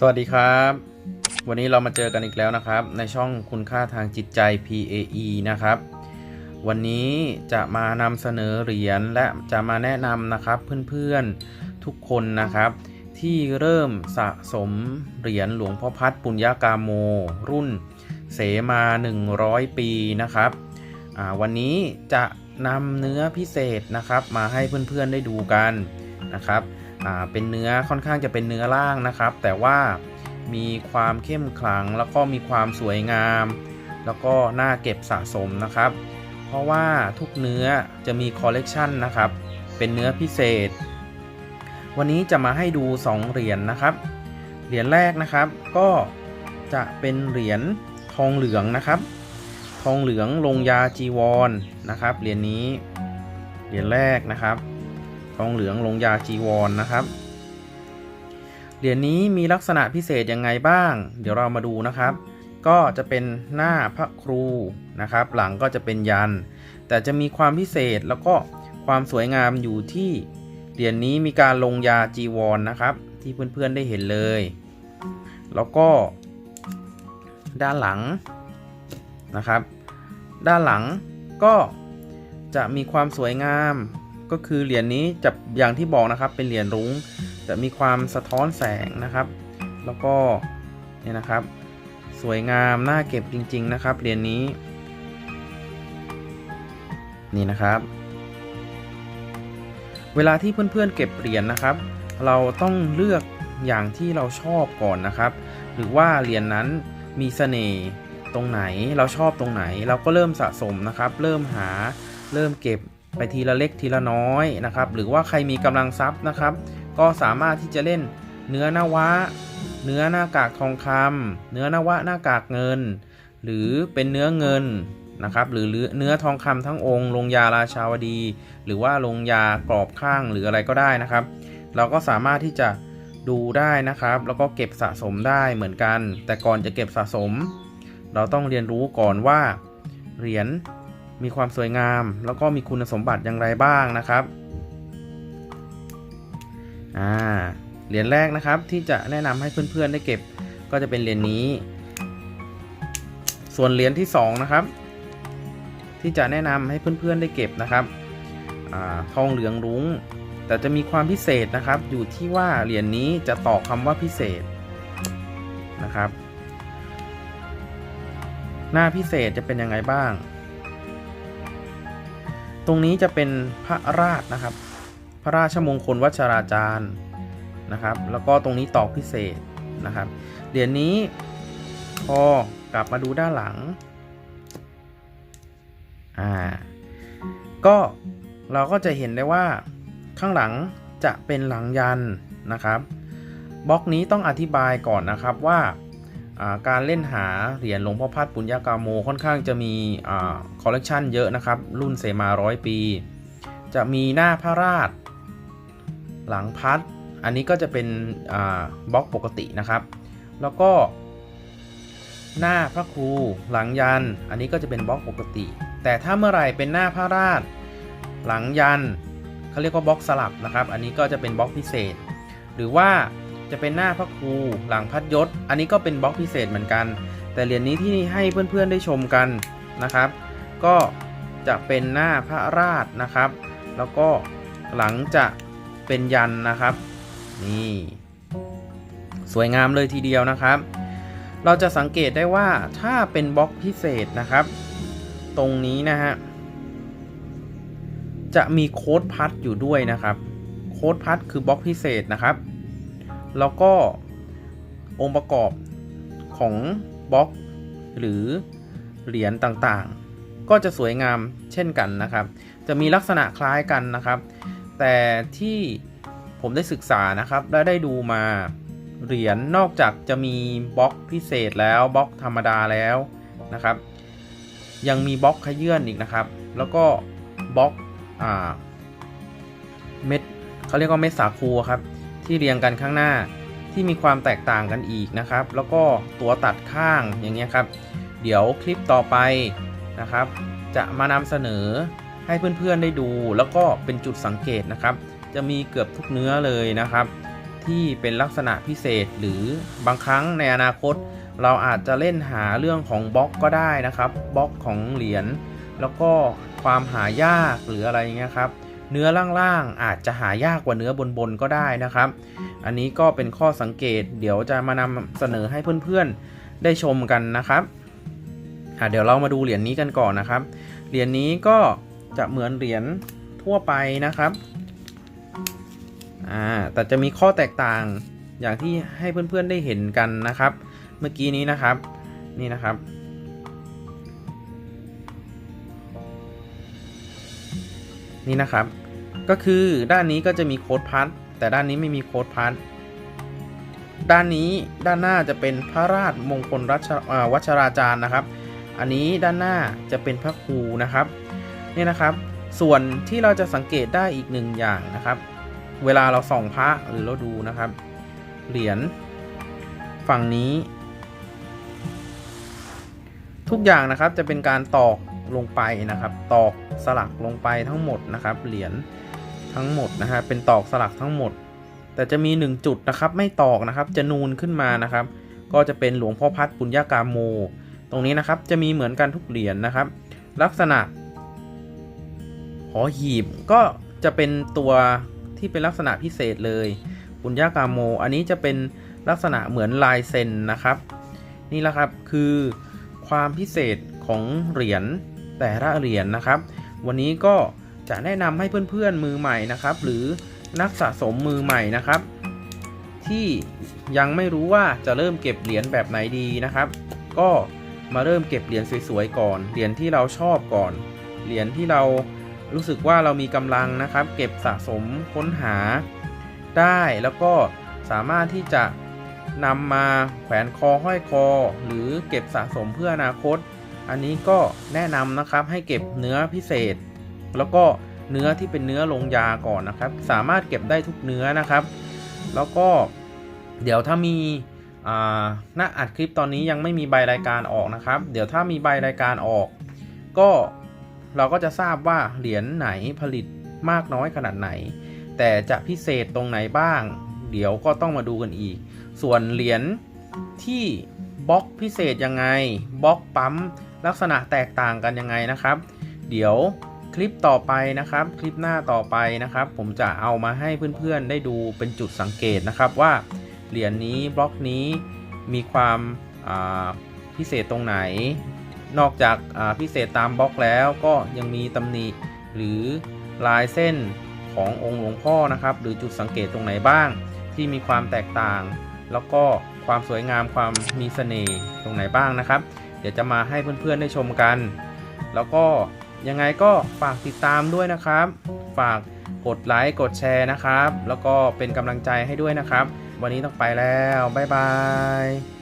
สวัสดีครับ วันนี้เรามาเจอกันอีกแล้วนะครับ ในช่องคุณค่าทางจิตใจ PAE นะครับ วันนี้จะมานำเสนอเหรียญและจะมาแนะนำนะครับเพื่อนๆทุกคนนะครับ ที่เริ่มสะสมเหรียญหลวงพ่อพัดปุญญากาโม รุ่นเสมา 100 ปีนะครับวันนี้จะนำเนื้อพิเศษนะครับ มาให้เพื่อนๆได้ดูกันนะครับ เป็นเนื้อค่อนข้างจะเป็นเนื้อล่างนะครับ แต่ว่ามีความเข้มขลังแล้วก็มีความสวยงาม แล้วก็น่าเก็บสะสมนะครับ เพราะว่าทุกเนื้อจะมีคอลเลกชันนะครับ เป็นเนื้อพิเศษ วันนี้จะมาให้ดู 2 เหรียญนะครับ เหรียญแรกนะครับ ก็จะเป็นเหรียญทองเหลืองนะครับ ทองเหลืองลงยาจีวรนะครับ เหรียญนี้ เหรียญแรกนะครับ ทองเหลืองลงยาจีวรนนะครับ เหรียญนี้มีลักษณะพิเศษยังไงบ้าง เดี๋ยวเรามาดูนะครับ ก็จะเป็นหน้าพระครูนะครับ หลังก็จะเป็นยัน แต่จะมีความพิเศษแล้วก็ความสวยงามอยู่ที่เหรียญนี้มีการลงยาจีวรนนะครับ ที่เพื่อนๆได้เห็นเลย แล้วก็ ด้านหลังนะครับ ด้านหลังก็จะมีความสวยงาม ก็คือเหรียญนี้จะอย่างที่บอกนะครับเป็นเหรียญรุ้งจะมีความสะท้อนแสงนะครับ แล้วก็เนี่ยนะครับ สวยงามน่าเก็บจริง ๆ นะครับเหรียญนี้ นี่นะครับ เวลาที่เพื่อนๆเก็บเหรียญนะครับ เราต้องเลือกอย่างที่เราชอบก่อนนะครับ หรือว่าเหรียญนนั้นมีเสน่ห์ตรงไหนเราชอบตรงไหน เราก็เริ่มสะสมนะครับ เริ่มหาเริ่มเก็บ ไปทีละเล็กทีละน้อยนะครับ หรือว่าใครมีกำลังทรัพย์นะครับ ก็สามารถที่จะเล่นเนื้อนวะ เนื้อหน้ากากทองคำเนื้อนวะหน้ากากเงิน หรือเป็นเนื้อเงินนะครับ หรือเนื้อทองคำทั้งองค์ลงยาราชาวดี หรือว่าลงยากรอบข้างหรืออะไรก็ได้นะครับ เราก็สามารถที่จะดูได้นะครับ แล้วก็เก็บสะสมได้เหมือนกัน แต่ก่อนจะเก็บสะสม เราต้องเรียนรู้ก่อนว่าเหรียญ มีความสวยงาม แล้วก็มีคุณสมบัติอย่างไรบ้างนะครับอ่าเหรียญแรกนะครับที่จะแนะนำให้เพื่อนๆได้เก็บก็จะเป็นเหรียญนี้ ส่วนเหรียญที่2นะครับที่จะแนะนำให้เพื่อนๆได้เก็บนะครับอาทองเหลืองรุ้ง แต่จะมีความพิเศษนะครับ อยู่ที่ว่าเหรียญนี้จะต่อคำว่าพิเศษนะครับ หน้าพิเศษจะเป็นยังไงบ้าง ตรงนี้จะเป็นพระราชนะครับ พระราชมงคลวัชราจารย์นะครับ แล้วก็ตรงนี้ตอกพิเศษนะครับ เหรียญนี้พอกลับมาดูด้านหลังอ่าก็เราก็จะเห็นได้ว่าข้างหลังจะเป็นหลังยันนะครับบล็อกนี้ต้องอธิบายก่อนนะครับว่า การเล่นหาเหรียญหลวงพ่อพัดปุญญากาโมค่อนข้างจะมีคอลเลกชันเยอะนะครับ รุ่นเสมาร้อยปี จะมีหน้าพระราช หลังพัด อันนี้ก็จะเป็นบล็อกปกตินะครับ แล้วก็ หน้าพระครูหลังยัน อันนี้ก็จะเป็นบล็อกปกติ แต่ถ้าเมื่อไหร่เป็นหน้าพระราช หลังยันเขาเรียกว่าบล็อกสลับนะครับ อันนี้ก็จะเป็นบล็อกพิเศษ หรือว่า จะเป็นหน้าพระครูหลังพัดยศ อันนี้ก็เป็นบล็อกพิเศษเหมือนกัน แต่เหรียญนี้ที่ให้เพื่อนๆได้ชมกันนะครับ ก็จะเป็นหน้าพระราชนะครับ แล้วก็หลังจะเป็นยันนะครับ นี่ สวยงามเลยทีเดียวนะครับ เราจะสังเกตได้ว่าถ้าเป็นบล็อกพิเศษนะครับ ตรงนี้นะฮะจะมีโค้ดพัดอยู่ด้วยนะครับ โค้ดพัดคือบล็อกพิเศษนะครับ แล้วก็องค์ประกอบของบล็อกหรือเหรียญต่างๆ ก็จะสวยงามเช่นกันนะครับ จะมีลักษณะคล้ายกันนะครับ แต่ที่ผมได้ศึกษานะครับ และได้ดูมาเหรียญนนอกจากจะมีบล็อกพิเศษแล้วบล็อกธรรมดาแล้วนะครับ ยังมีบล็อกขยื่นอีกนะครับ แล้วก็บล็อกอเม็ดเขาเรียกว่าเม็ดสาคูครับ ที่เรียงกันข้างหน้าที่มีความแตกต่างกันอีกนะครับ แล้วก็ตัวตัดข้างอย่างเงี้ยครับ เดี๋ยวคลิปต่อไปนะครับ จะมานำเสนอให้เพื่อนๆได้ดู แล้วก็เป็นจุดสังเกตนะครับ จะมีเกือบทุกเนื้อเลยนะครับ ที่เป็นลักษณะพิเศษหรือบางครั้งในอนาคต เราอาจจะเล่นหาเรื่องของบล็อกก็ได้นะครับบล็อกของเหรียญแล้วก็ความหายากหรืออะไรเงี้ยครับ เนื้อล่างๆอาจจะหายากกว่าเนื้อบนๆก็ได้นะครับ อันนี้ก็เป็นข้อสังเกต เดี๋ยวจะมานำเสนอให้เพื่อนๆได้ชมกันนะครับอะเดี๋ยวเรามาดูเหรียญนี้กันก่อนนะครับ เหรียญนี้ก็จะเหมือนเหรียญทั่วไปนะครับอ่าแต่จะมีข้อแตกต่างอย่างที่ให้เพื่อนๆได้เห็นกันนะครับ เมื่อกี้นี้นะครับ นี่นะครับ นี่นะครับ ก็คือด้านนี้ก็จะมีโค้ดพัทแต่ด้านนี้ไม่มีโค้ดพัทด้านนี้ด้านหน้าจะเป็นพระราชมงคลรัชวัชราจารย์นะครับ อันนี้ด้านหน้าจะเป็นพระครูนะครับนี่นะครับ ส่วนที่เราจะสังเกตได้อีกหนึ่งอย่างนะครับ เวลาเราส่องพระหรือเราดูนะครับ เหรียญฝั่งนี้ ทุกอย่างนะครับจะเป็นการตอกลงไปนะครับ ตอก สลักลงไปทั้งหมดนะครับ เหรียญทั้งหมดนะฮะเป็นตอกสลักทั้งหมด แต่จะมี 1 จุดนะครับ ไม่ตอกนะครับ จะนูนขึ้นมานะครับ ก็จะเป็นหลวงพ่อพัดปุญญากาโม ตรงนี้นะครับจะมีเหมือนกันทุกเหรียญนะครับ ลักษณะหอหีบก็จะเป็นตัวที่เป็นลักษณะพิเศษเลยปุญญากาโม อันนี้จะเป็นลักษณะเหมือนลายเซ็นนะครับ นี่แหละครับคือความพิเศษของเหรียญแต่ละเหรียญนะครับ วันนี้ก็จะแนะนำให้เพื่อนๆมือใหม่นะครับ หรือนักสะสมมือใหม่นะครับ ที่ยังไม่รู้ว่าจะเริ่มเก็บเหรียญแบบไหนดีนะครับ ก็มาเริ่มเก็บเหรียญสวยๆก่อนเหรียญที่เราชอบก่อนเหรียญที่เรารู้สึกว่าเรามีกำลังนะครับ เก็บสะสมค้นหาได้แล้วก็สามารถที่จะนำมาแขวนคอห้อยคอ หรือเก็บสะสมเพื่ออนาคต อันนี้ก็แนะนำนะครับให้เก็บเนื้อพิเศษ แล้วก็เนื้อที่เป็นเนื้อลงยาก่อนนะครับ สามารถเก็บได้ทุกเนื้อนะครับ แล้วก็เดี๋ยวถ้ามีอ่าณอัดคลิปตอนนี้ยังไม่มีใบรายการออกนะครับ เดี๋ยวถ้ามีใบรายการออก ก็เราก็จะทราบว่าเหรียญไหนผลิตมากน้อยขนาดไหน แต่จะพิเศษตรงไหนบ้าง เดี๋ยวก็ต้องมาดูกันอีก ส่วนเหรียญที่บล็อกพิเศษยังไงบล็อกปั๊ม ลักษณะแตกต่างกันยังไงนะครับ เดี๋ยวคลิปต่อไปนะครับ คลิปหน้าต่อไปนะครับ ผมจะเอามาให้เพื่อนๆได้ดูเป็นจุดสังเกตนะครับว่าเหรียญนี้บล็อกนี้มีความาพิเศษตรงไหน นอกจากาพิเศษตามบล็อกแล้วก็ยังมีตำหนิหรือลายเส้นขององค์หลวงพ่อนะครับ หรือจุดสังเกตตรงไหนบ้าง ที่มีความแตกต่าง แล้วก็ความสวยงามความมีเสน่ห์ตรงไหนบ้างนะครับ เดี๋ยวจะมาให้เพื่อนๆได้ชมกัน แล้วก็ยังไงก็ฝากติดตามด้วยนะครับ ฝากกดไลค์กดแชร์นะครับ แล้วก็เป็นกำลังใจให้ด้วยนะครับ วันนี้ต้องไปแล้ว บ๊ายบาย